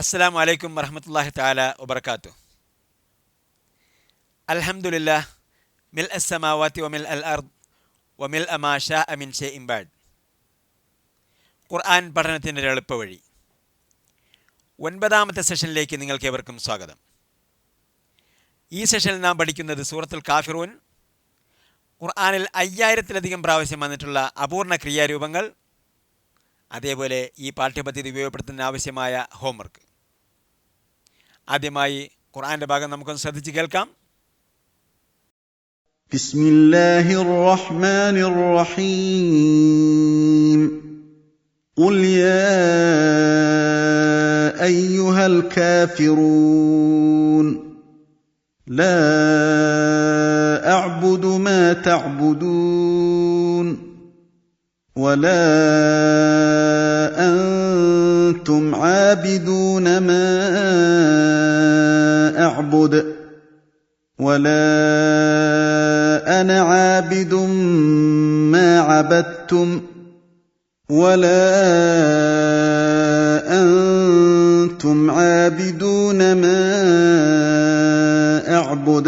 അസ്സാം വലൈക്കും വറഹമത്തല്ലാഹി താല വബർക്കാത്തു അലഹമുല്ല മിൽ അസ്സമാവാത്തി ഒമിൽ അൽ അർദ് വമിൽ അമാഷ അമിൻ ഷെ ഇംബാഡ് ഖുർആൻ പഠനത്തിന്റെ ഒരു എളുപ്പ വഴി ഒൻപതാമത്തെ സെഷനിലേക്ക് നിങ്ങൾക്ക് ഏവർക്കും സ്വാഗതം. ഈ സെഷനിൽ നാം പഠിക്കുന്നത് സൂറത്തുൽ കാഫിറൂൻ. ഖുർആാനിൽ അയ്യായിരത്തിലധികം പ്രാവശ്യം വന്നിട്ടുള്ള അപൂർണ ക്രിയാരൂപങ്ങൾ. അതേപോലെ ഈ പാഠ്യപദ്ധതി ഉപയോഗപ്പെടുത്തുന്നതിന് ആവശ്യമായ ഹോംവർക്ക് ആദ്യമായി ഖുർആന്റെ ഭാഗം നമുക്കൊന്ന് ശ്രദ്ധിച്ച് കേൾക്കാം بسم الله الرحمن الرحيم قل يا ايها الكافرون لا اعبد ما تعبدون ولا انتم عابدون اعبد ولا انا عابد ما عبدتم ولا انتم عابدون ما اعبد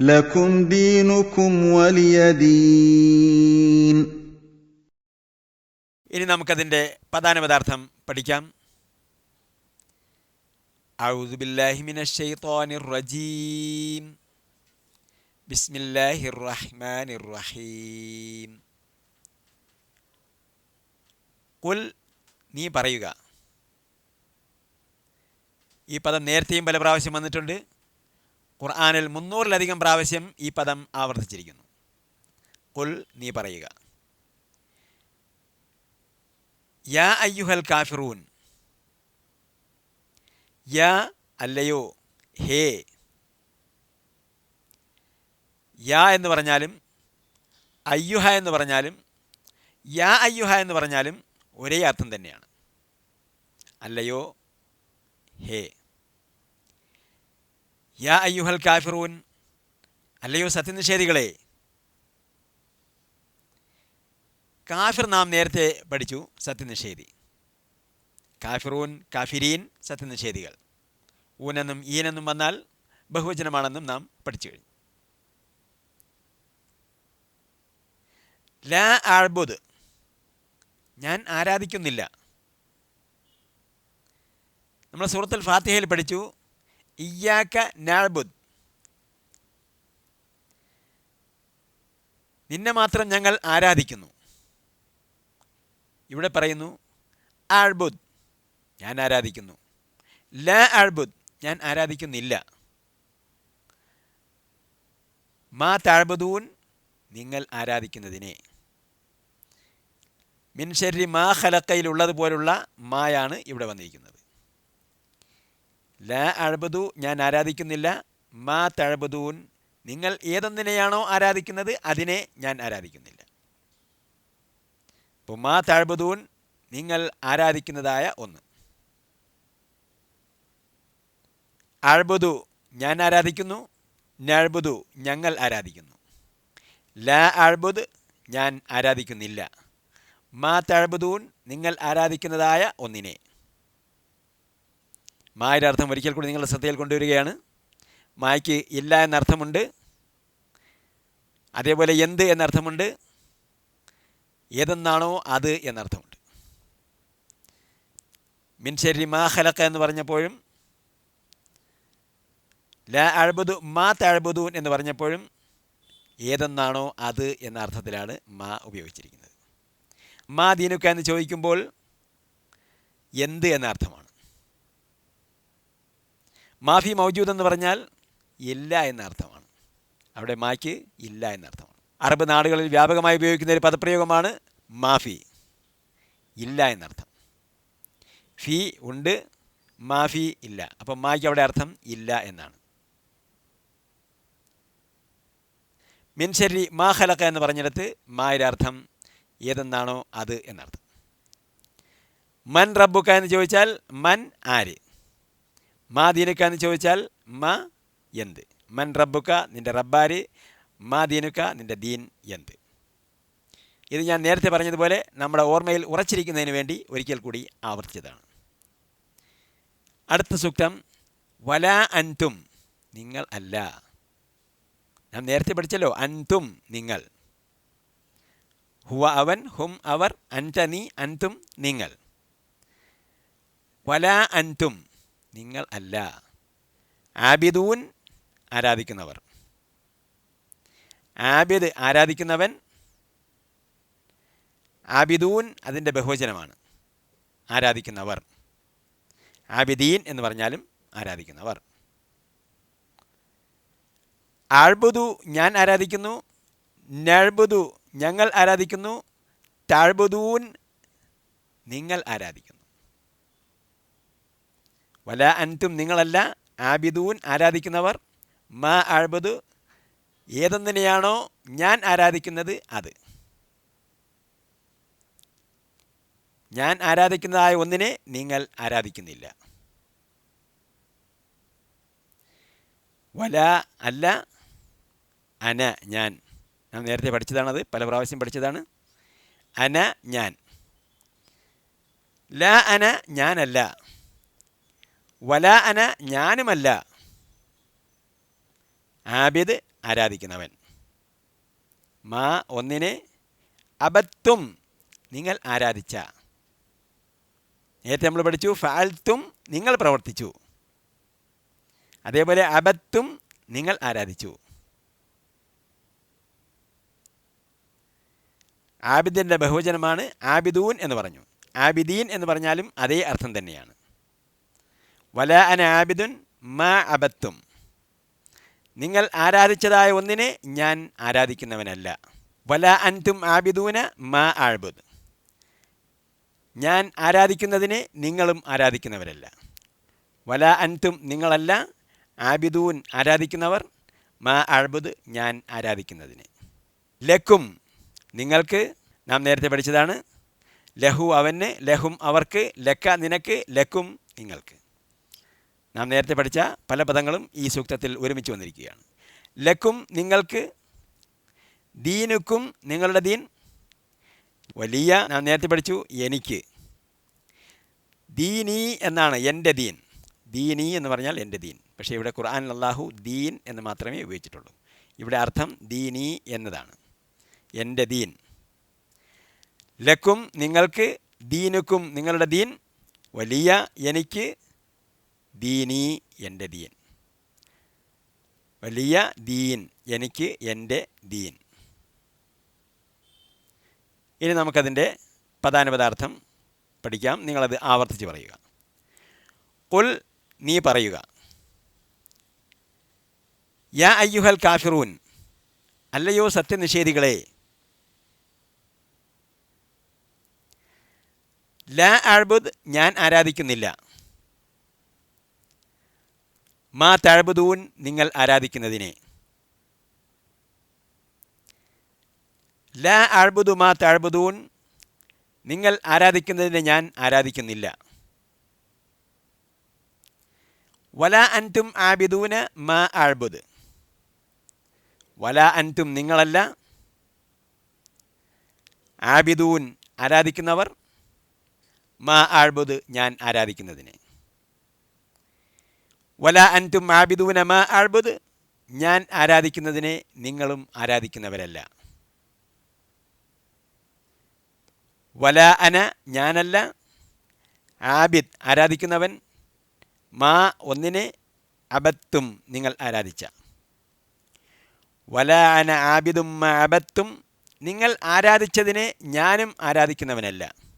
لكم دينكم ولي دين ഇനി നമുക്കതിൻ്റെ പദാനുപദാർത്ഥം പഠിക്കാം أعوذ بالله من الشيطان الرجيم بسم الله الرحمن الرحيم കുൽ നീ പറയുക ഈ പദം നേരത്തെയും പല പ്രാവശ്യം വന്നിട്ടുണ്ട് ഖുർആാനിൽ മുന്നൂറിലധികം പ്രാവശ്യം ഈ പദം ആവർത്തിച്ചിരിക്കുന്നു കുൽ നീ പറയുക യാ അയ്യുഹൽ കാഫിറൂൻ യാ അല്ലയോ? ഹേ. യാ എന്ന് പറഞ്ഞാലും അയ്യുഹ എന്ന് പറഞ്ഞാലും യാ അയ്യുഹ എന്ന് പറഞ്ഞാലും ഒരേ അർത്ഥം തന്നെയാണ്. അല്ലയോ? ഹേ. യാ അയ്യുഹൽ കാഫിറൂൻ. അല്ലയോ സത്യനിഷേധികളെ? കാഫിർ നാം നേരത്തെ പഠിച്ചു സത്യനിഷേധി. കാഫിറൂൻ കാഫിരീൻ സത്യനിഷേധികൾ. ഊനെന്നും ഈനെന്നും വന്നാൽ ബഹുവചനമാണെന്നും നാം പഠിച്ചു കഴിഞ്ഞു. ലാ ആഴ്ബുദ് ഞാൻ ആരാധിക്കുന്നില്ല. നമ്മൾ സൂറത്തുൽ ഫാത്തിഹയിൽ പഠിച്ചു ഇയ്യാക്ക നാഴ്ബുദ് നിന്നെ മാത്രം ഞങ്ങൾ ആരാധിക്കുന്നു. ഇവിടെ പറയുന്നു ആഴ്ബുദ് ഞാൻ ആരാധിക്കുന്നു. ല അഴ്ബുദ് ഞാൻ ആരാധിക്കുന്നില്ല. മാ താഴ്ബദൂൻ നിങ്ങൾ ആരാധിക്കുന്നതിനെ. മിൻഷരി മാ ഖലക്കയിലുള്ളതുപോലുള്ള മായാണ് ഇവിടെ വന്നിരിക്കുന്നത്. ലാ അഴബദു ഞാൻ ആരാധിക്കുന്നില്ല. മാ തഴബദൂൻ നിങ്ങൾ ഏതൊന്നിനെയാണോ ആരാധിക്കുന്നത് അതിനെ ഞാൻ ആരാധിക്കുന്നില്ല. അപ്പോൾ മാ താഴ്ബദൂൻ നിങ്ങൾ ആരാധിക്കുന്നതായ ഒന്ന്. അഴ്ബുദു ഞാൻ ആരാധിക്കുന്നു? നഴ്ബുദു ഞങ്ങൾ ആരാധിക്കുന്നു. ലാ അഴ്ബുദ് ഞാൻ ആരാധിക്കുന്നില്ല. മാ തഴ്ബുദൂൻ നിങ്ങൾ ആരാധിക്കുന്നതായ ഒന്നിനെ. മായുടെ അർത്ഥം ഒരിക്കൽ കൂടി നിങ്ങളുടെ ശ്രദ്ധയിൽ കൊണ്ടുവരികയാണ്. മായ്ക്ക് ഇല്ല എന്നർത്ഥമുണ്ട്. അതേപോലെ എന്ത് എന്നർത്ഥമുണ്ട്? ഏതെന്നാണോ അത് എന്നർത്ഥമുണ്ട്. മിൻശരി മാ ഹലക്ക എന്ന് പറഞ്ഞപ്പോഴും ല അഴബുദു മാ തഴബുദൂൻ എന്ന് പറഞ്ഞപ്പോഴും ഏതെന്നാണോ അത് എന്ന അർത്ഥത്തിലാണ് മാ ഉപയോഗിച്ചിരിക്കുന്നത്. മാ ദീനുക്ക എന്ന് ചോദിക്കുമ്പോൾ എന്ത് എന്ന അർത്ഥമാണ്. മാഫി മൗജൂദ് എന്ന് പറഞ്ഞാൽ ഇല്ല എന്ന അർത്ഥമാണ്. അവിടെ മായ്ക്ക് ഇല്ല എന്ന അർത്ഥമാണ്. അറബ് നാടുകളിൽ വ്യാപകമായി ഉപയോഗിക്കുന്ന ഒരു പദപ്രയോഗമാണ് മാഫി. ഇല്ല എന്നർത്ഥം ഫി ഉണ്ട് മാഫി ഇല്ല. അപ്പം മായ്ക്ക് അവിടെ അർത്ഥം ഇല്ല എന്നാണ്. മിൻശരി മാ ഖലക്ക എന്ന് പറഞ്ഞിടത്ത് മായുടെ അർത്ഥം ഏതെന്നാണോ അത് എന്നർത്ഥം. മൻ റബ്ബുക്ക എന്ന് ചോദിച്ചാൽ മൻ ആര്? മാ ദീനുക്ക എന്ന് ചോദിച്ചാൽ മ എന്ത്? മൻ റബ്ബുക്ക നിന്റെ റബ്ബാര് മാ ദീനുക്ക നിന്റെ ദീൻ എന്ത്? ഇത് ഞാൻ നേരത്തെ പറഞ്ഞതുപോലെ നമ്മുടെ ഓർമ്മയിൽ ഉറച്ചിരിക്കുന്നതിന് വേണ്ടി ഒരിക്കൽ കൂടി ആവർത്തിച്ചതാണ്. അടുത്ത സൂക്തം വലാ അൻതും നിങ്ങൾ അല്ല. നാം നേരത്തെ പഠിച്ചല്ലോ അൻതും നിങ്ങൾ. ഹുവ അവൻ ഹും അവർ അൻത നീ അൻതും നിങ്ങൾ. വല അൻതും നിങ്ങൾ അല്ല. ആബിദൂൻ ആരാധിക്കുന്നവർ. ആബിദ് ആരാധിക്കുന്നവൻ ആബിദൂൻ അതിന്റെ ബഹുവചനമാണ്. ആരാധിക്കുന്നവർ. ആബിദീൻ എന്ന് പറഞ്ഞാലും ആരാധിക്കുന്നവർ. ആഴ്ബുദു ഞാൻ ആരാധിക്കുന്നു. നഴ്ബുദു ഞങ്ങൾ ആരാധിക്കുന്നു. താഴ്ബുദൂൻ നിങ്ങൾ ആരാധിക്കുന്നു. വല അൻതും നിങ്ങളല്ല ആബിദൂൻ ആരാധിക്കുന്നവർ. മാ ആഴ്ബുദു ഏതെന്തിനെയാണോ ഞാൻ ആരാധിക്കുന്നത് അത്. ഞാൻ ആരാധിക്കുന്നതായ ഒന്നിനെ നിങ്ങൾ ആരാധിക്കുന്നില്ല. വല അല്ല അന ഞാൻ. ഞാൻ നേരത്തെ പഠിച്ചതാണത് പല പ്രാവശ്യം പഠിച്ചതാണ്. അന ഞാൻ. ല അന ഞാനല്ല. വല അന ഞാനുമല്ല. ആബിദ് ആരാധിക്കുന്നവൻ. മാ ഒന്നിനെ അബത്തും നിങ്ങൾ ആരാധിച്ച. നേരത്തെ നമ്മൾ പഠിച്ചു ഫാൽത്തും നിങ്ങൾ പ്രവർത്തിച്ചു. അതേപോലെ അബത്തും നിങ്ങൾ ആരാധിച്ചു. ആബിദിന്റെ ബഹുവചനമാണ് ആബിദൂൻ എന്ന് പറഞ്ഞു. ആബിദീൻ എന്ന് പറഞ്ഞാലും അതേ അർത്ഥം തന്നെയാണ്. വല അന ആബിദുൻ മാ അബത്തും. നിങ്ങൾ ആരാധിച്ചതായ ഒന്നിനെ ഞാൻ ആരാധിക്കുന്നവനല്ല. വല അൻതും ആബിദൂന മാ ആഴ്ബുദ് ഞാൻ ആരാധിക്കുന്നതിനെ നിങ്ങളും ആരാധിക്കുന്നവരല്ല. വല അൻതും നിങ്ങളല്ല ആബിദൂൻ ആരാധിക്കുന്നവർ മാ അഴ്ബുദ് ഞാൻ ആരാധിക്കുന്നതിനെ. ലക്കും നിങ്ങൾക്ക് നാം നേരത്തെ പഠിച്ചതാണ്. ലഹു അവന് ലഹും അവർക്ക് ലക്ക നിനക്ക് ലക്കും നിങ്ങൾക്ക്. നാം നേരത്തെ പഠിച്ച പല പദങ്ങളും ഈ സൂക്തത്തിൽ ഒരുമിച്ച് വന്നിരിക്കുകയാണ്. ലക്കും നിങ്ങൾക്ക് ദീനുക്കും നിങ്ങളുടെ ദീൻ വലിയ നാം നേരത്തെ പഠിച്ചു എനിക്ക്. ദീനി എന്നാണ് എന്റെ ദീൻ. ദീനി എന്ന് പറഞ്ഞാൽ എന്റെ ദീൻ. പക്ഷേ ഇവിടെ ഖുർആൻ അള്ളാഹു ദീൻ എന്ന് മാത്രമേ ഉപയോഗിച്ചിട്ടുള്ളൂ. ഇവിടെ അർത്ഥം ദീനി എന്നതാണ്. എന്റെ ദീൻ. ലക്കും നിങ്ങൾക്ക് ദീനുക്കും നിങ്ങളുടെ ദീൻ. വലിയ എനിക്ക് ദീനി എന്റെ ദീൻ. വലിയ ദീൻ എനിക്ക് എന്റെ ദീൻ. ഇനി നമുക്കതിന്റെ പദാനുപദാർത്ഥം പഠിക്കാം. നിങ്ങളത് ആവർത്തിച്ച് പറയുക. കുൽ നീ പറയുക. യാ അയ്യുഹൽ കാഫിറൂൻ. അല്ലയോ സത്യനിഷേധികളെ ലാ അഴബുദ് ഞാൻ ആരാധിക്കുന്നില്ല. മാ തഴബുദൂൻ നിങ്ങൾ ആരാധിക്കുന്നതിനെ. ലാ അഴബുദു മാ തഴബുദൂൻ നിങ്ങൾ ആരാധിക്കുന്നതിനെ ഞാൻ ആരാധിക്കുന്നില്ല. വല അൻതും ആബിദൂന് മാ ആഴ്ബുദ് വല അൻതും നിങ്ങളല്ല. ആബിദൂൻ ആരാധിക്കുന്നവർ മാ ആഴ്ബുദ് ഞാൻ ആരാധിക്കുന്നതിനെ. വല അൻതും ആബിദൂന മാ ആഴ്ബുദ് ഞാൻ ആരാധിക്കുന്നതിനെ നിങ്ങളും ആരാധിക്കുന്നവരല്ല. വല അന ഞാനല്ല. ആബിദ് ആരാധിക്കുന്നവൻ. മാ ഒന്നിനെ അബത്തും നിങ്ങൾ ആരാധിച്ച. വല അന ആബിദും അബത്തും നിങ്ങൾ ആരാധിച്ചതിനെ ഞാനും ആരാധിക്കുന്നവനല്ല.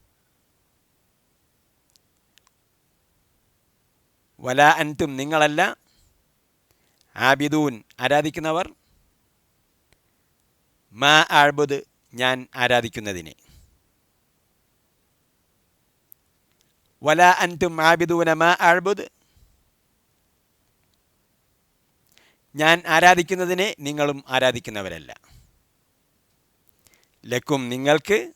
വല അൻതും നിങ്ങളല്ല ആബിദൂൻ ആരാധിക്കുന്നവർ? മാ ആഴ്ബുദ് ഞാൻ ആരാധിക്കുന്നതിനെ. വല അൻതും ആബിദൂന മാ ആഴ്ബുദ് ഞാൻ ആരാധിക്കുന്നതിനെ നിങ്ങളും ആരാധിക്കുന്നവരല്ല. ലക്കും നിങ്ങൾക്ക്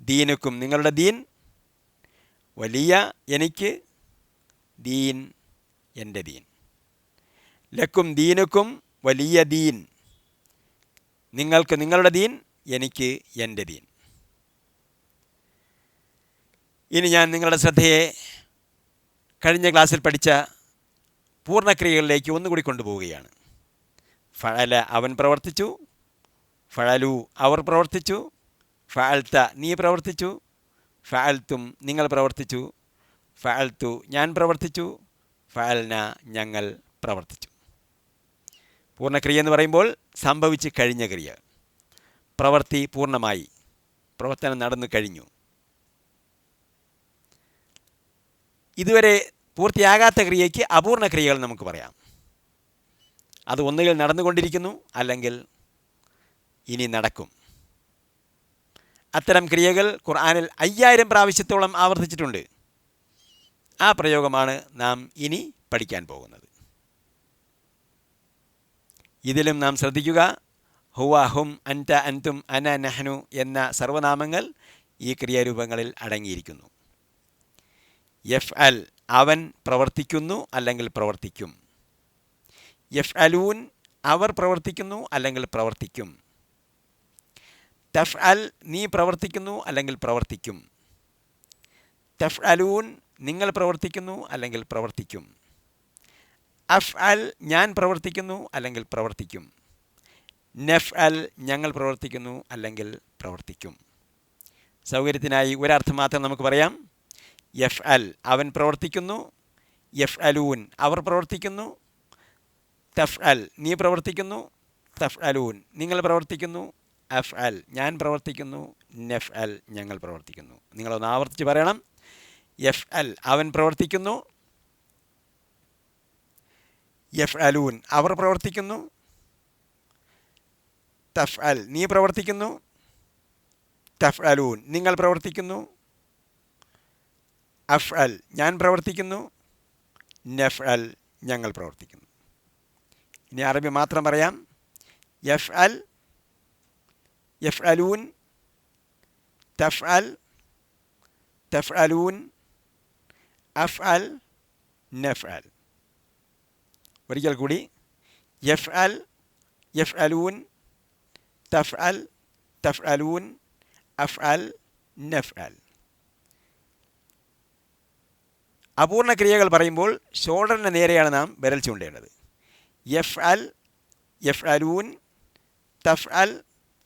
ദീനുക്കും നിങ്ങളുടെ ദീൻ വലിയ എനിക്ക് ദീൻ എന്റെ ദീൻ. ലക്കും ദീനുക്കും വലിയ ദീൻ. നിങ്ങൾക്ക് നിങ്ങളുടെ ദീൻ എനിക്ക് എന്റെ ദീൻ. ഇനി ഞാൻ നിങ്ങളുടെ ശ്രദ്ധയെ കഴിഞ്ഞ ക്ലാസ്സിൽ പഠിച്ച പൂർണക്രിയകളിലേക്ക് ഒന്നുകൂടി കൊണ്ടുപോവുകയാണ്. ഫഴല അവൻ പ്രവർത്തിച്ചു ഫഴലു അവർ പ്രവർത്തിച്ചു ഫാൽത്ത നീ പ്രവർത്തിച്ചു ഫാൽത്തും നിങ്ങൾ പ്രവർത്തിച്ചു ഫഅൽത്തു ഞാൻ പ്രവർത്തിച്ചു. ഫാൽന ഞങ്ങൾ പ്രവർത്തിച്ചു. പൂർണക്രിയ എന്ന് പറയുമ്പോൾ സംഭവിച്ച് കഴിഞ്ഞ ക്രിയ. പ്രവൃത്തി പൂർണമായി. പ്രവർത്തനം നടന്നു കഴിഞ്ഞു. ഇതുവരെ പൂർത്തിയാകാത്ത ക്രിയയ്ക്ക് അപൂർണ ക്രിയകൾ നമുക്ക് പറയാം. അത് ഒന്നുകിൽ നടന്നുകൊണ്ടിരിക്കുന്നു അല്ലെങ്കിൽ ഇനി നടക്കും. അത്തരം ക്രിയകൾ ഖുർആാനിൽ അയ്യായിരം പ്രാവശ്യത്തോളം ആവർത്തിച്ചിട്ടുണ്ട്. ആ പ്രയോഗമാണ് നാം ഇനി പഠിക്കാൻ പോകുന്നത്. ഇതിലും നാം ശ്രദ്ധിക്കുക ഹുവ ഹും അന്റ അൻതും അന നഹ്നു എന്ന സർവനാമങ്ങൾ ഈ ക്രിയാരൂപങ്ങളിൽ അടങ്ങിയിരിക്കുന്നു. എഫ് അൽ അവൻ പ്രവർത്തിക്കുന്നു അല്ലെങ്കിൽ പ്രവർത്തിക്കും. എഫ് അലൂൻ അവർ പ്രവർത്തിക്കുന്നു അല്ലെങ്കിൽ പ്രവർത്തിക്കും. തഫ് അൽ നീ പ്രവർത്തിക്കുന്നു അല്ലെങ്കിൽ പ്രവർത്തിക്കും. തഫ് അലൂൻ നിങ്ങൾ പ്രവർത്തിക്കുന്നു അല്ലെങ്കിൽ പ്രവർത്തിക്കും. അഫ് അൽ ഞാൻ പ്രവർത്തിക്കുന്നു അല്ലെങ്കിൽ പ്രവർത്തിക്കും. നഫ് അൽ ഞങ്ങൾ പ്രവർത്തിക്കുന്നു അല്ലെങ്കിൽ പ്രവർത്തിക്കും. സൗകര്യത്തിനായി ഒരർത്ഥം മാത്രം നമുക്ക് പറയാം. എഫ് അൽ അവൻ പ്രവർത്തിക്കുന്നു. എഫ് അലൂൻ അവർ പ്രവർത്തിക്കുന്നു. തഫ് അൽ നീ പ്രവർത്തിക്കുന്നു. തഫ് അലൂൻ നിങ്ങൾ പ്രവർത്തിക്കുന്നു. അഫ് അൽ ഞാൻ പ്രവർത്തിക്കുന്നു. നഫ് അൽ ഞങ്ങൾ പ്രവർത്തിക്കുന്നു. നിങ്ങളൊന്ന് ആവർത്തിച്ച് പറയണം. എഫ് അൽ അവൻ പ്രവർത്തിക്കുന്നു. എഫ് അലൂൻ അവർ പ്രവർത്തിക്കുന്നു. തഫ് അൽ നീ പ്രവർത്തിക്കുന്നു. തഫ് അലൂൻ നിങ്ങൾ പ്രവർത്തിക്കുന്നു. അഫ് അൽ ഞാൻ പ്രവർത്തിക്കുന്നു. നഫ് അൽ ഞങ്ങൾ പ്രവർത്തിക്കുന്നു. ഇനി അറബി മാത്രം പറയാം. എഫ് അൽ എഫ് അലൂൻ തഫ് അൽ അലൂൻ അഫ് അൽ നഫ് അൽ ഒരിക്കൽ കൂടി എഫ് അൽ എഫ് അലൂൻ തഫ് അൽ തഫ് അലൂൻ അഫ് അൽ നഫ് അൽ അപൂർണ ക്രിയകൾ പറയുമ്പോൾ ഷോൾഡറിന് നേരെയാണ് നാം വിരൽ ചൂണ്ടേണ്ടത്. എഫ് അൽ എഫ് അലൂൻ തഫ് അൽ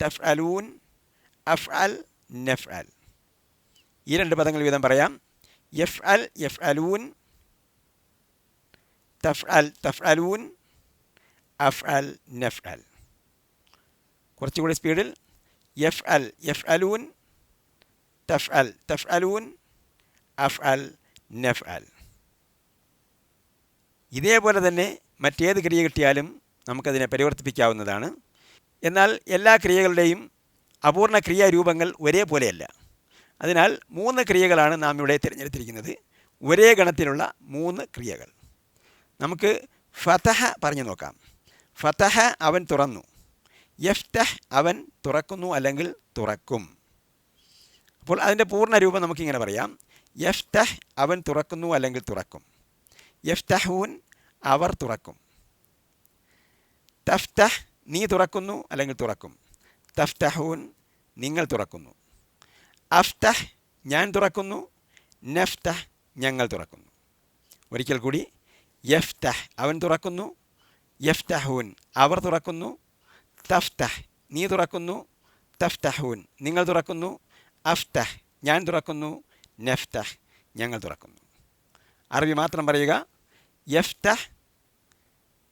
തഫ് അലൂൻ അഫ് അൽ നഫ് അൽ ഈ രണ്ട് പദങ്ങൾ വീതം പറയാം. എഫ് അൽ تفعل അലൂൻ തഫ് അൽ തഫ് അലൂൻ അഫ് അൽ നഫ് അൽ കുറച്ചുകൂടി സ്പീഡിൽ എഫ് അൽ എഫ് അലൂൻ തഫ് അൽ ഇതേപോലെ തന്നെ മറ്റേത് ക്രിയ കിട്ടിയാലും നമുക്കതിനെ പരിവർത്തിപ്പിക്കാവുന്നതാണ്. എന്നാൽ എല്ലാ ക്രിയകളുടെയും അപൂർണ ക്രിയാരൂപങ്ങൾ ഒരേപോലെയല്ല. അതിനാൽ മൂന്ന് ക്രിയകളാണ് നാം ഇവിടെ തിരഞ്ഞെടുത്തിരിക്കുന്നത്. ഒരേ ഗണത്തിലുള്ള മൂന്ന് ക്രിയകൾ. നമുക്ക് ഫതഹ പറഞ്ഞു നോക്കാം. ഫതഹ അവൻ തുറന്നു. യഫ്തഹ് അവൻ തുറക്കുന്നു അല്ലെങ്കിൽ തുറക്കും. അപ്പോൾ അതിന്റെ പൂർണ രൂപം നമുക്കിങ്ങനെ പറയാം. യഫ്തഹ് അവൻ തുറക്കുന്നു അല്ലെങ്കിൽ തുറക്കും. യഫ്തഹൂൻ അവർ തുറക്കും. തഫ്തഹ് നീ തുറക്കുന്നു അല്ലെങ്കിൽ തുറക്കും. തഫ്തഹൂൻ നിങ്ങൾ തുറക്കുന്നു. അഫ്തഹ് ഞാൻ തുറക്കുന്നു നഫ്തഹ് ഞങ്ങൾ തുറക്കുന്നു. ഒരിക്കൽ കൂടി യഫ്തഹ് അവൻ തുറക്കുന്നു യഫ്തഹൂൻ അവർ തുറക്കുന്നു തഫ്തഹ് നീ തുറക്കുന്നു തഫ്തഹൂൻ നിങ്ങൾ തുറക്കുന്നു അഫ്തഹ് ഞാൻ തുറക്കുന്നു നഫ്തഹ് ഞങ്ങൾ തുറക്കുന്നു. അറബി മാത്രം പറയുക യഫ്തഹ്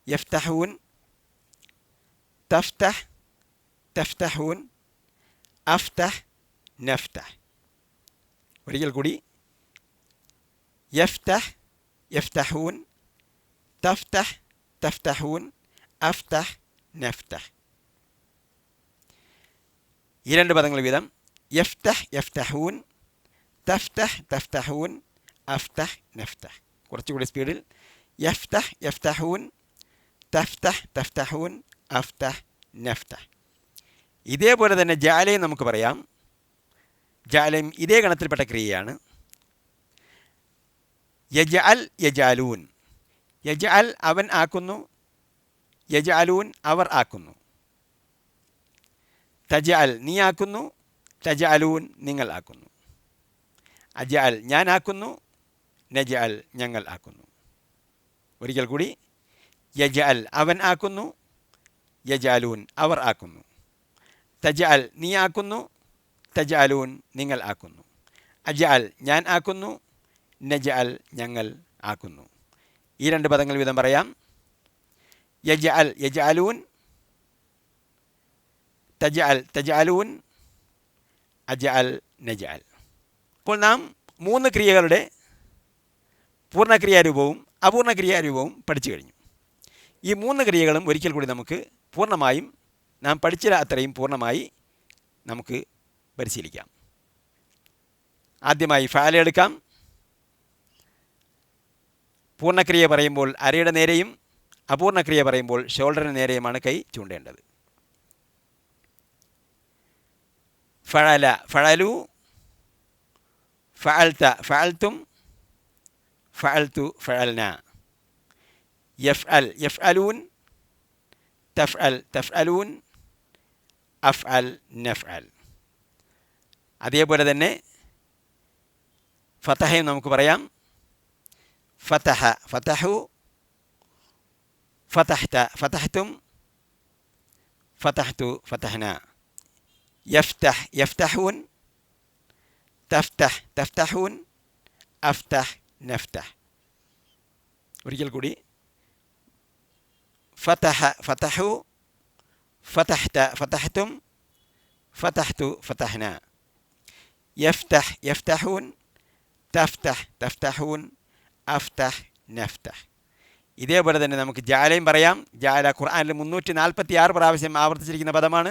യഫ്തഹൂൻ തഫ്തഹ് തഫ്തഹൂൻ അഫ്തഹ് നഫ്തഹ് ഒരിക്കൽ കൂടി യഫ്തഹ് യഫ്തഹൂൻ തഫ്തഹ് തഫ്തഹൂൻ അഫ്തഹ് നഫ്തഹ് ഈ രണ്ട് പദങ്ങൾ വീതം. യഫ്തഹ് യഫ്തഹൂൻ തഫ്തഹ് തഫ്തഹൂൻ അഫ്തഹ് നഫ്തഹ് കുറച്ചുകൂടി സ്പീഡിൽ. യഫ്തഹ് യഫ്തഹൂൻ തഫ്തഹ് തഫ്തഹൂൻ അഫ്തഹ് നഫ്തഹ് ഇതേപോലെ തന്നെ ജാലയും നമുക്ക് പറയാം. ജാലയും ഇതേ ഗണത്തിൽപ്പെട്ട ക്രിയയാണ്. യജ അൽ യജാലൂൻ. യജ അൽ അവൻ ആക്കുന്നു. യജാലൂൻ അവർ ആക്കുന്നു. തജ അൽ നീ ആക്കുന്നു. തജ അലൂൻ നിങ്ങൾ ആക്കുന്നു. അജ അൽ ഞാൻ ആക്കുന്നു. നജ അൽ ഞങ്ങൾ ആക്കുന്നു. ഒരിക്കൽ കൂടി. യജ അൽ അവൻ ആക്കുന്നു. യജാലൂൻ അവർ ആക്കുന്നു. തജ അൽ നീ ആക്കുന്നു. തജഅലൂൻ നിങ്ങൾ ആക്കുന്നു. അജഅൽ ഞാൻ ആക്കുന്നു നജഅൽ ഞങ്ങൾ ആക്കുന്നു. ഈ രണ്ട് പദങ്ങൾ വീതം പറയാം. യജഅൽ യജഅലൂൻ തജഅൽ തജഅലൂൻ അജഅൽ നജഅൽ. അപ്പോൾ നാം മൂന്ന് ക്രിയകളുടെ പൂർണക്രിയാരൂപവും അപൂർണക്രിയാരൂപവും പഠിച്ചു കഴിഞ്ഞു. ഈ മൂന്ന് ക്രിയകളും ഒരിക്കൽ കൂടി നമുക്ക് പൂർണമായും നാം പഠിച്ച അത്രയും പൂർണമായി നമുക്ക് പരിശീലിക്കാം. ആദ്യമായി ഫാല എടുക്കാം. പൂർണക്രിയ പറയുമ്പോൾ അരയുടെ നേരെയും അപൂർണക്രിയ പറയുമ്പോൾ ഷോൾഡറിന് നേരെയുമാണ് കൈ ചൂണ്ടേണ്ടത്. ഫഴല ഫഴലു ഫഅൽത്ത ഫഅൽത്തും ഫഅൽത്തു ഫഅൽന തഫ് അലൂൻ അഫ് അൽ അഫ്അൽ നഫ്അൽ. അതേപോലെ തന്നെ ഫതഹയും നമുക്ക് പറയാം. ഫതഹ ഫതഹു ഫതഹ്ത ഫതഹ്തും ഫതഹ്തു ഫതഹ്ന. യഫ്തഹ് യഫ്തഹൂൻ തഫ്തഹ് തഫ്തഹൂൻ അഫ്തഹ് നഫ്തഹ്. ഒരിക്കൽ കൂടി. ഫതഹ ഫതഹു ഫതഹ്ത ഫതഹ്തും ഫതഹ്തു ഫതഹ്ന. യഫ്തഹ് يفتحون تفتح تفتحون അഫ്തഹ് نفتح. ഇതേപോലെ തന്നെ നമുക്ക് ജാലയും പറയാം. ജാല ഖുർആനിൽ മുന്നൂറ്റി നാൽപ്പത്തി ആറ് പ്രാവശ്യം ആവർത്തിച്ചിരിക്കുന്ന പദമാണ്.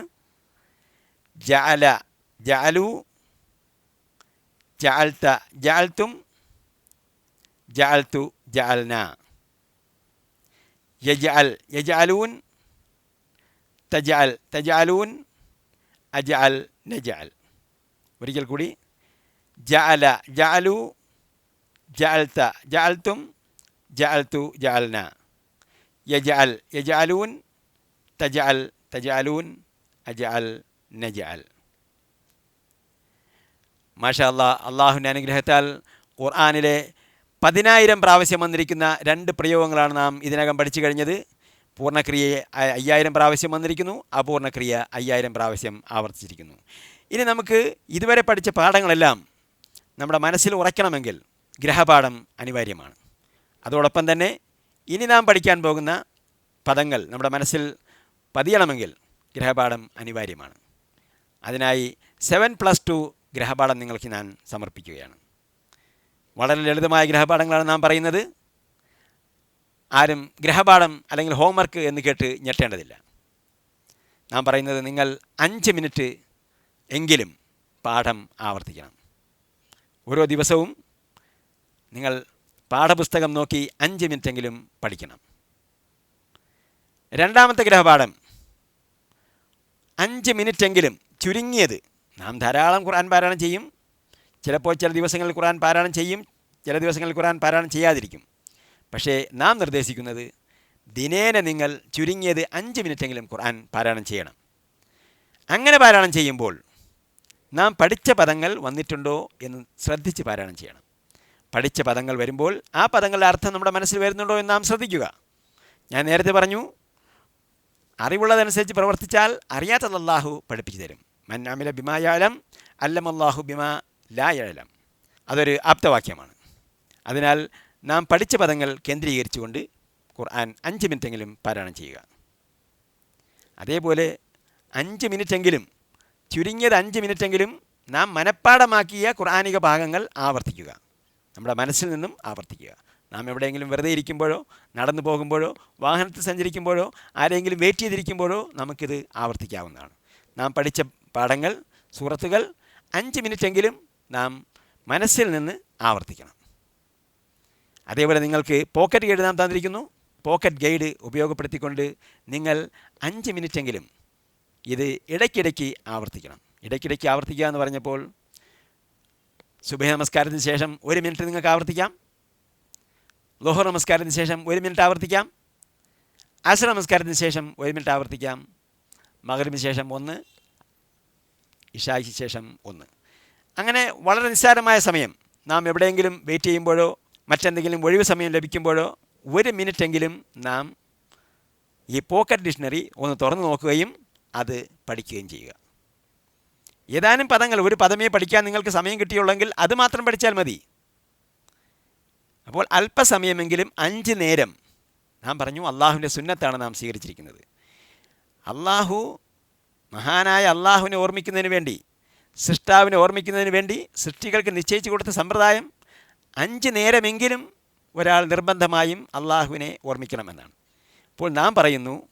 ജഅല ജഅലു ജാൽത്ത ജാൽത്തും ജാൽത്തു ജാൽന. യജാൽ യജാലൂൻ തജാൽ തജാലൂൻ അജാൽ നജഅൽ ഒരിക്കൽ കൂടി. ജഅല ജഅലു ജഅൽത്ത ജഅൽത്തും ജഅൽത്തു ജഅൽന. യജഅൽ യജഅലൂൻ തജഅൽ തജഅലൂൻ അജഅൽ നജഅൽ. മാഷാ അല്ലാ അള്ളാഹുവിന്റെ അനുഗ്രഹത്താൽ ഖുർആാനിലെ പതിനായിരം പ്രാവശ്യം വന്നിരിക്കുന്ന രണ്ട് പ്രയോഗങ്ങളാണ് നാം ഇതിനകം പഠിച്ചു കഴിഞ്ഞത്. പൂർണക്രിയയെ അയ്യായിരം പ്രാവശ്യം വന്നിരിക്കുന്നു അപൂർണക്രിയ അയ്യായിരം പ്രാവശ്യം ആവർത്തിച്ചിരിക്കുന്നു. ഇനി നമുക്ക് ഇതുവരെ പഠിച്ച പാഠങ്ങളെല്ലാം നമ്മുടെ മനസ്സിൽ ഉറയ്ക്കണമെങ്കിൽ ഗ്രഹപാഠം അനിവാര്യമാണ്. അതോടൊപ്പം തന്നെ ഇനി നാം പഠിക്കാൻ പോകുന്ന പദങ്ങൾ നമ്മുടെ മനസ്സിൽ പതിയണമെങ്കിൽ ഗ്രഹപാഠം അനിവാര്യമാണ്. അതിനായി സെവൻ പ്ലസ് ടു ഗ്രഹപാഠം നിങ്ങൾക്ക് ഞാൻ സമർപ്പിക്കുകയാണ്. വളരെ ലളിതമായ ഗ്രഹപാഠങ്ങളാണ് നാം പറയുന്നത്. ആരും ഗ്രഹപാഠം അല്ലെങ്കിൽ ഹോംവർക്ക് എന്ന് കേട്ട് ഞെട്ടേണ്ടതില്ല. നാം പറയുന്നത് നിങ്ങൾ അഞ്ച് മിനിറ്റ് എങ്കിലും പാഠം ആവർത്തിക്കണം. ഓരോ ദിവസവും നിങ്ങൾ പാഠപുസ്തകം നോക്കി അഞ്ച് മിനിറ്റെങ്കിലും പഠിക്കണം. രണ്ടാമത്തെ ഗ്രഹപാഠം. അഞ്ച് മിനിറ്റെങ്കിലും ചുരുങ്ങിയത്. നാം ധാരാളം ഖുർആൻ പാരായണം ചെയ്യും. ചിലപ്പോൾ ചില ദിവസങ്ങളിൽ ഖുർആൻ പാരായണം ചെയ്യും ചില ദിവസങ്ങളിൽ ഖുർആൻ പാരായണം ചെയ്യാതിരിക്കും. പക്ഷേ നാം നിർദ്ദേശിക്കുന്നത് ദിനേന നിങ്ങൾ ചുരുങ്ങിയത് അഞ്ച് മിനിറ്റെങ്കിലും ഖുർആൻ പാരായണം ചെയ്യണം. അങ്ങനെ പാരായണം ചെയ്യുമ്പോൾ നാം പഠിച്ച പദങ്ങൾ വന്നിട്ടുണ്ടോ എന്ന് ശ്രദ്ധിച്ച് പാരായണം ചെയ്യണം. പഠിച്ച പദങ്ങൾ വരുമ്പോൾ ആ പദങ്ങളുടെ അർത്ഥം നമ്മുടെ മനസ്സിൽ വരുന്നുണ്ടോ എന്ന് നാം ശ്രദ്ധിക്കുക. ഞാൻ നേരത്തെ പറഞ്ഞു അറിവുള്ളതനുസരിച്ച് പ്രവർത്തിച്ചാൽ അറിയാത്തതല്ലാഹു പഠിപ്പിച്ചു തരും. മന്നാമില ബിമായാലം അല്ലമല്ലാഹു ബിമാ ലായാലം അതൊരു ആപ്തവാക്യമാണ്. അതിനാൽ നാം പഠിച്ച പദങ്ങൾ കേന്ദ്രീകരിച്ചുകൊണ്ട് ഖുർആൻ അഞ്ച് മിനിറ്റെങ്കിലും പാരായണം ചെയ്യുക. അതേപോലെ അഞ്ച് മിനിറ്റെങ്കിലും ചുരുങ്ങിയത് അഞ്ച് മിനിറ്റെങ്കിലും നാം മനഃപ്പാടമാക്കിയ ഖുർആാനിക ഭാഗങ്ങൾ ആവർത്തിക്കുക. നമ്മുടെ മനസ്സിൽ നിന്നും ആവർത്തിക്കുക. നാം എവിടെയെങ്കിലും വെറുതെ ഇരിക്കുമ്പോഴോ നടന്നു പോകുമ്പോഴോ വാഹനത്തിൽ സഞ്ചരിക്കുമ്പോഴോ ആരെങ്കിലും വെയിറ്റ് ചെയ്തിരിക്കുമ്പോഴോ നമുക്കിത് ആവർത്തിക്കാവുന്നതാണ്. നാം പഠിച്ച പാഠങ്ങൾ സുഹൃത്തുകൾ അഞ്ച് മിനിറ്റെങ്കിലും നാം മനസ്സിൽ നിന്ന് ആവർത്തിക്കണം. അതേപോലെ നിങ്ങൾക്ക് പോക്കറ്റ് ഗൈഡ് നാം തന്നിരിക്കുന്നു. പോക്കറ്റ് ഗൈഡ് ഉപയോഗപ്പെടുത്തിക്കൊണ്ട് നിങ്ങൾ അഞ്ച് മിനിറ്റെങ്കിലും ഇത് ഇടയ്ക്കിടയ്ക്ക് ആവർത്തിക്കണം. ഇടയ്ക്കിടയ്ക്ക് ആവർത്തിക്കുക എന്ന് പറഞ്ഞപ്പോൾ സുബഹ നമസ്കാരത്തിന് ശേഷം ഒരു മിനിറ്റ് നിങ്ങൾക്ക് ആവർത്തിക്കാം. ലോഹർ നമസ്കാരത്തിന് ശേഷം ഒരു മിനിറ്റ് ആവർത്തിക്കാം. അസർ നമസ്കാരത്തിന് ശേഷം ഒരു മിനിറ്റ് ആവർത്തിക്കാം. മകരിന് ശേഷം ഒന്ന് ഇഷായ്ക്ക് ശേഷം ഒന്ന്. അങ്ങനെ വളരെ നിസ്സാരമായ സമയം. നാം എവിടെയെങ്കിലും വെയിറ്റ് ചെയ്യുമ്പോഴോ മറ്റെന്തെങ്കിലും ഒഴിവ് സമയം ലഭിക്കുമ്പോഴോ ഒരു മിനിറ്റെങ്കിലും നാം ഈ പോക്കറ്റ് ഡിക്ഷണറി ഒന്ന് തുറന്നു നോക്കുകയും അത് പഠിക്കുകയും ചെയ്യുക. ഏതാനും പദങ്ങൾ ഒരു പദമേ പഠിക്കാൻ നിങ്ങൾക്ക് സമയം കിട്ടിയുള്ളെങ്കിൽ അത് മാത്രം പഠിച്ചാൽ മതി. അപ്പോൾ അല്പസമയമെങ്കിലും അഞ്ച് നേരം നാം പറഞ്ഞു അള്ളാഹുവിന്റെ സുന്നത്താണ് നാം സ്വീകരിച്ചിരിക്കുന്നത്. അള്ളാഹു മഹാനായ അള്ളാഹുവിനെ ഓർമ്മിക്കുന്നതിന് വേണ്ടി സൃഷ്ടാവിനെ ഓർമ്മിക്കുന്നതിന് വേണ്ടി സൃഷ്ടികൾക്ക് നിശ്ചയിച്ചു കൊടുത്ത സമ്പ്രദായം അഞ്ച് നേരമെങ്കിലും ഒരാൾ നിർബന്ധമായും അള്ളാഹുവിനെ ഓർമ്മിക്കണമെന്നാണ്. അപ്പോൾ നാം പറയുന്നു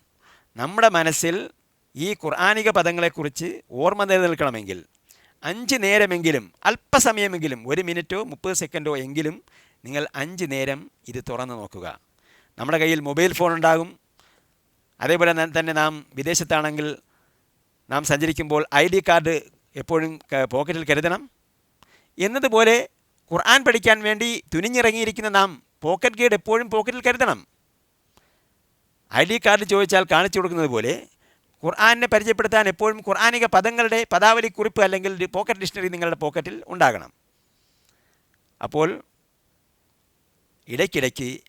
നമ്മുടെ മനസ്സിൽ ഈ ഖുർആാനിക പദങ്ങളെക്കുറിച്ച് ഓർമ്മ നിലനിൽക്കണമെങ്കിൽ അഞ്ച് നേരമെങ്കിലും അല്പസമയമെങ്കിലും ഒരു മിനിറ്റോ മുപ്പത് സെക്കൻഡോ എങ്കിലും നിങ്ങൾ അഞ്ച് നേരം ഇത് തുറന്നു നോക്കുക. നമ്മുടെ കയ്യിൽ മൊബൈൽ ഫോൺ ഉണ്ടാകും. അതേപോലെ തന്നെ നാം വിദേശത്താണെങ്കിൽ നാം സഞ്ചരിക്കുമ്പോൾ ഐ ഡി കാർഡ് എപ്പോഴും പോക്കറ്റിൽ കരുതണം. എന്നതുപോലെ ഖുർആൻ പഠിക്കാൻ വേണ്ടി തുനിഞ്ഞിറങ്ങിയിരിക്കുന്ന നാം പോക്കറ്റ് ഗൈഡ് എപ്പോഴും പോക്കറ്റിൽ കരുതണം. ഐ ഡി കാർഡ് ചോദിച്ചാൽ കാണിച്ചു കൊടുക്കുന്നത് പോലെ ഖുർആനെ പരിചയപ്പെടുത്താൻ എപ്പോഴും ഖുർആാനിക പദങ്ങളുടെ പദാവലി കുറിപ്പ് അല്ലെങ്കിൽ പോക്കറ്റ് ഡിക്ഷണറി നിങ്ങളുടെ പോക്കറ്റിൽ ഉണ്ടാകണം. അപ്പോൾ ഇടയ്ക്കിടയ്ക്ക്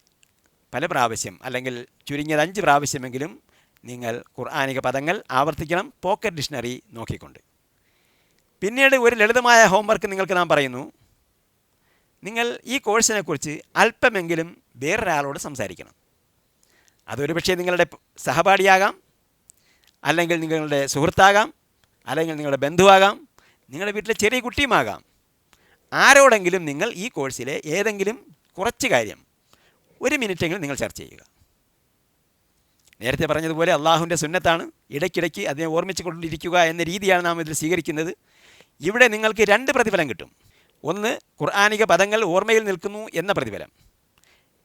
പല പ്രാവശ്യം അല്ലെങ്കിൽ ചുരുങ്ങിയത് അഞ്ച് പ്രാവശ്യമെങ്കിലും നിങ്ങൾ ഖുർആാനിക പദങ്ങൾ ആവർത്തിക്കണം പോക്കറ്റ് ഡിക്ഷണറി നോക്കിക്കൊണ്ട്. പിന്നീട് ഒരു ലളിതമായ ഹോംവർക്ക് നിങ്ങൾക്ക് നാം പറയുന്നു. നിങ്ങൾ ഈ കോഴ്സിനെക്കുറിച്ച് അല്പമെങ്കിലും വേറൊരാളോട് സംസാരിക്കണം. അതൊരു പക്ഷേ നിങ്ങളുടെ സഹപാഠിയാകാം അല്ലെങ്കിൽ നിങ്ങളുടെ സുഹൃത്താകാം അല്ലെങ്കിൽ നിങ്ങളുടെ ബന്ധുവാകാം നിങ്ങളുടെ വീട്ടിലെ ചെറിയ കുട്ടിയുമാകാം. ആരോടെങ്കിലും നിങ്ങൾ ഈ കോഴ്സിലെ ഏതെങ്കിലും കുറച്ച് കാര്യം ഒരു മിനിറ്റെങ്കിലും നിങ്ങൾ ചർച്ച ചെയ്യുക. നേരത്തെ പറഞ്ഞതുപോലെ അള്ളാഹുവിന്റെ സുന്നത്താണ്. ഇടയ്ക്കിടയ്ക്ക് അതിനെ ഓർമ്മിച്ച് കൊണ്ടിരിക്കുക എന്ന രീതിയാണ് നാം ഇതിൽ സ്വീകരിക്കുന്നത്. ഇവിടെ നിങ്ങൾക്ക് രണ്ട് പ്രതിഫലം കിട്ടും. ഒന്ന് ഖുർആാനിക പദങ്ങൾ ഓർമ്മയിൽ നിൽക്കുന്നു എന്ന പ്രതിഫലം.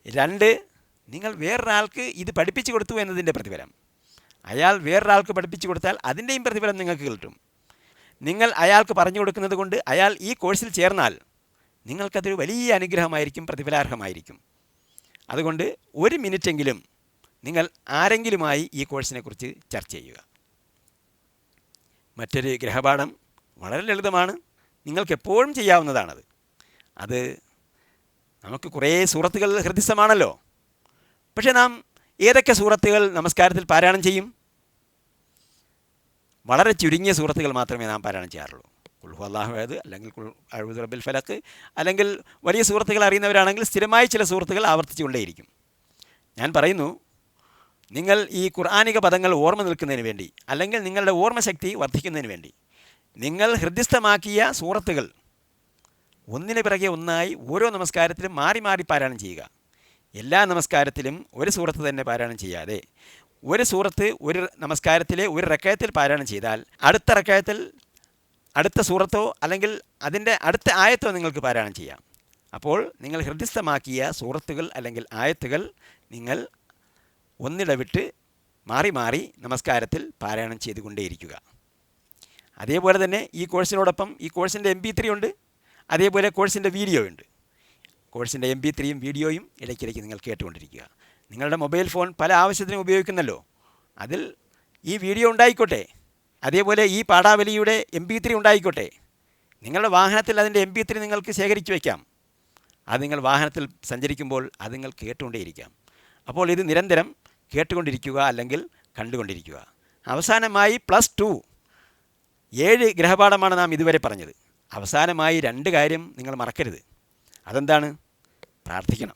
രണ്ട് നിങ്ങൾ വേറൊരാൾക്ക് ഇത് പഠിപ്പിച്ചു കൊടുത്തു എന്നതിന്റെ പ്രതിഫലം. അയാൾ വേറൊരാൾക്ക് പഠിപ്പിച്ചു കൊടുത്താൽ അതിന്റെയും പ്രതിഫലം നിങ്ങൾക്ക് കിട്ടും. നിങ്ങൾ അയാൾക്ക് പറഞ്ഞു കൊടുക്കുന്നത് കൊണ്ട് അയാൾ ഈ കോഴ്സിൽ ചേർന്നാൽ നിങ്ങൾക്കതൊരു വലിയ അനുഗ്രഹമായിരിക്കും പ്രതിഫലാർഹമായിരിക്കും. അതുകൊണ്ട് ഒരു മിനിറ്റെങ്കിലും നിങ്ങൾ ആരെങ്കിലുമായി ഈ കോഴ്സിനെക്കുറിച്ച് ചർച്ച ചെയ്യുക. മറ്റൊരു ഗ്രഹപാഠം വളരെ ലളിതമാണ്. നിങ്ങൾക്ക് എപ്പോഴും ചെയ്യാവുന്നതാണത്. അത് നമുക്ക് കുറേ സുഹൃത്തുക്കൾ ഹൃദയസ്ഥമാണല്ലോ. പക്ഷേ നാം ഏതൊക്കെ സൂറത്തുകൾ നമസ്കാരത്തിൽ പാരായണം ചെയ്യും? വളരെ ചുരുങ്ങിയ സൂറത്തുകൾ മാത്രമേ നാം പാരായണം ചെയ്യാറുള്ളൂ. കുൽഹു അള്ളാഹുവേദ് അല്ലെങ്കിൽ കുൽ റബിൽ ഫലക്ക് അല്ലെങ്കിൽ വലിയ സുഹൃത്തുക്കൾ അറിയുന്നവരാണെങ്കിൽ സ്ഥിരമായി ചില സുഹൃത്തുക്കൾ ആവർത്തിച്ചുകൊണ്ടേയിരിക്കും. ഞാൻ പറയുന്നു നിങ്ങൾ ഈ ഖുർആാനിക പദങ്ങൾ ഓർമ്മ നിൽക്കുന്നതിന് വേണ്ടി അല്ലെങ്കിൽ നിങ്ങളുടെ ഓർമ്മശക്തി വർദ്ധിക്കുന്നതിന് വേണ്ടി നിങ്ങൾ ഹൃദ്യസ്ഥമാക്കിയ സുഹൃത്തുക്കൾ ഒന്നിന് പിറകെ ഒന്നായി ഓരോ നമസ്കാരത്തിലും മാറി മാറി പാരായണം ചെയ്യുക. എല്ലാ നമസ്കാരത്തിലും ഒരു സൂറത്ത് തന്നെ പാരായണം ചെയ്യാതെ ഒരു സൂറത്ത് ഒരു നമസ്കാരത്തിലെ ഒരു റക്കയത്തിൽ പാരായണം ചെയ്താൽ അടുത്ത റക്കയത്തിൽ അടുത്ത സൂറത്തോ അല്ലെങ്കിൽ അതിന്റെ അടുത്ത ആയത്തോ നിങ്ങൾക്ക് പാരായണം ചെയ്യാം. അപ്പോൾ നിങ്ങൾ ഹൃദയസ്ഥമാക്കിയ സൂറത്തുകൾ അല്ലെങ്കിൽ ആയത്തുകൾ നിങ്ങൾ ഒന്നിടവിട്ട് മാറി മാറി നമസ്കാരത്തിൽ പാരായണം ചെയ്തുകൊണ്ടേയിരിക്കുക. അതേപോലെ തന്നെ ഈ കോഴ്സിനോടൊപ്പം ഈ കോഴ്സിന്റെ എം പി ത്രീ ഉണ്ട്. അതേപോലെ കോഴ്സിന്റെ വീഡിയോ ഉണ്ട്. കോഴ്സിന്റെ എം പി ത്രീയും വീഡിയോയും ഇടയ്ക്കിടയ്ക്ക് നിങ്ങൾ കേട്ടുകൊണ്ടിരിക്കുക. നിങ്ങളുടെ മൊബൈൽ ഫോൺ പല ആവശ്യത്തിനും ഉപയോഗിക്കുന്നല്ലോ. അതിൽ ഈ വീഡിയോ ഉണ്ടായിക്കോട്ടെ. അതേപോലെ ഈ പാടാവലിയുടെ എം പി ത്രീ ഉണ്ടായിക്കോട്ടെ. നിങ്ങളുടെ വാഹനത്തിൽ അതിന്റെ എം പി ത്രീ നിങ്ങൾക്ക് ശേഖരിച്ചു വയ്ക്കാം അത് നിങ്ങൾ വാഹനത്തിൽ സഞ്ചരിക്കുമ്പോൾ അത് നിങ്ങൾ കേട്ടുകൊണ്ടേയിരിക്കാം. അപ്പോൾ ഇത് നിരന്തരം കേട്ടുകൊണ്ടിരിക്കുക അല്ലെങ്കിൽ കണ്ടുകൊണ്ടിരിക്കുക. അവസാനമായി പ്ലസ് ടു. ഏഴ് ഗ്രഹപാഠമാണ് നാം ഇതുവരെ പറഞ്ഞത്. അവസാനമായി രണ്ട് കാര്യം നിങ്ങൾ മറക്കരുത്. അതെന്താണ്? പ്രാർത്ഥിക്കണം.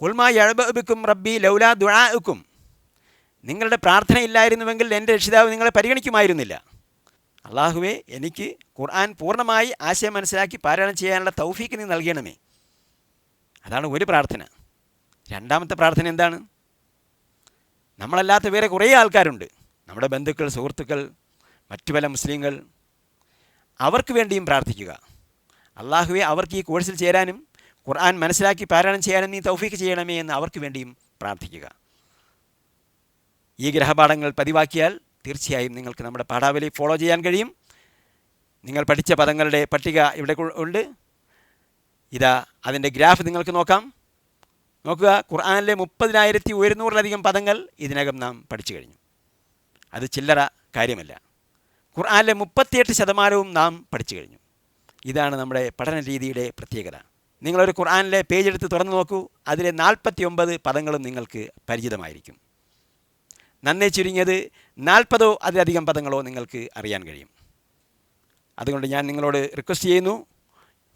ഉൽമാ എഴബിക്കും റബ്ബി ലൗലാ ദുഴാക്കും നിങ്ങളുടെ പ്രാർത്ഥന ഇല്ലായിരുന്നുവെങ്കിൽ എന്റെ രക്ഷിതാവ് നിങ്ങളെ പരിഗണിക്കുമായിരുന്നില്ല. അള്ളാഹുവെ എനിക്ക് ഖുർആൻ പൂർണമായി ആശയം മനസ്സിലാക്കി പാരായണം ചെയ്യാനുള്ള തൗഫീക്ക് നീ നൽകണമേ. അതാണ് ഒരു പ്രാർത്ഥന. രണ്ടാമത്തെ പ്രാർത്ഥന എന്താണ്? നമ്മളല്ലാത്ത വേറെ കുറേ ആൾക്കാരുണ്ട്. നമ്മുടെ ബന്ധുക്കൾ സുഹൃത്തുക്കൾ മറ്റു പല മുസ്ലിങ്ങൾ അവർക്ക് വേണ്ടിയും പ്രാർത്ഥിക്കുക. അള്ളാഹുവെ അവർക്ക് ഈ കോഴ്സിൽ ചേരാനും ഖുർആൻ മനസ്സിലാക്കി പാരായണം ചെയ്യാനും നീ തൗഫീക്ക് ചെയ്യണമേ എന്ന് അവർക്ക് വേണ്ടിയും പ്രാർത്ഥിക്കുക. ഈ ഗ്രഹപാഠങ്ങൾ പതിവാക്കിയാൽ തീർച്ചയായും നിങ്ങൾക്ക് നമ്മുടെ പാഠാവലി ഫോളോ ചെയ്യാൻ കഴിയും. നിങ്ങൾ പഠിച്ച പദങ്ങളുടെ പട്ടിക ഇവിടെ ഉണ്ട്. ഇതാ അതിന്റെ ഗ്രാഫ് നിങ്ങൾക്ക് നോക്കാം. നോക്കുക ഖുർആാനിലെ മുപ്പതിനായിരത്തി ഒരുന്നൂറിലധികം പദങ്ങൾ ഇതിനകം നാം പഠിച്ചു കഴിഞ്ഞു. അത് ചില്ലറ കാര്യമല്ല. ഖുർആനിലെ മുപ്പത്തിയെട്ട് ശതമാനവും നാം പഠിച്ചു കഴിഞ്ഞു. ഇതാണ് നമ്മുടെ പഠന രീതിയുടെ പ്രത്യേകത. നിങ്ങളൊരു ഖുർആാനിലെ പേജ് എടുത്ത് തുറന്നു നോക്കൂ. അതിലെ നാൽപ്പത്തി ഒമ്പത് പദങ്ങളും നിങ്ങൾക്ക് പരിചിതമായിരിക്കും. നന്നേ ചുരുങ്ങിയത് നാൽപ്പതോ അതിലധികം പദങ്ങളോ നിങ്ങൾക്ക് അറിയാൻ കഴിയും. അതുകൊണ്ട് ഞാൻ നിങ്ങളോട് റിക്വസ്റ്റ് ചെയ്യുന്നു.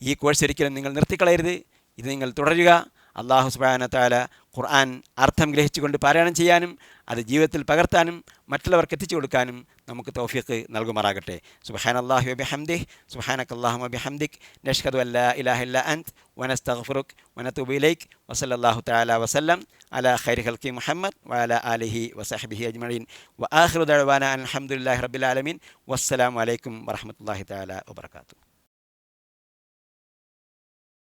ഈ കോഴ്സ് ഒരിക്കലും നിങ്ങൾ നിർത്തിക്കളയരുത്. ഇത് നിങ്ങൾ തുടരുക. അള്ളാഹു സുബാന താല ഖുർആൻ അർത്ഥം ഗ്രഹിച്ചുകൊണ്ട് പാരായണം ചെയ്യാനും അത് ജീവിതത്തിൽ പകർത്താനും മറ്റുള്ളവർക്ക് എത്തിച്ചു കൊടുക്കാനും നമുക്ക് തൗഫീഖ് നൽകുമാറാകട്ടെ. സുബഹാൻ അള്ളാഹു അബി ബിഹംദിഹ് സുബഹാനക് അള്ളാഹു ഹംദിഖ് നഷ്ഹദു അല്ലാ ഇലാഹില്ല അൻത് വനസ്തഗ്ഫിറുക് വനതുബു വനത്തുബിലൈക്ക് വസല്ലല്ലാഹു തആല വസല്ലം അലാ ഖൈരി ഹൽക്കി മുഹമ്മദ് വഅലാ ആലിഹി വസഹ്ബിഹി അജ്മഈൻ. വആഖിറു ആഹ്റുദാന ആലമീൻ. വസ്സലാം അലൈക്കും വറഹ്മത്തുള്ളാഹി തആല വബറകാതുഹു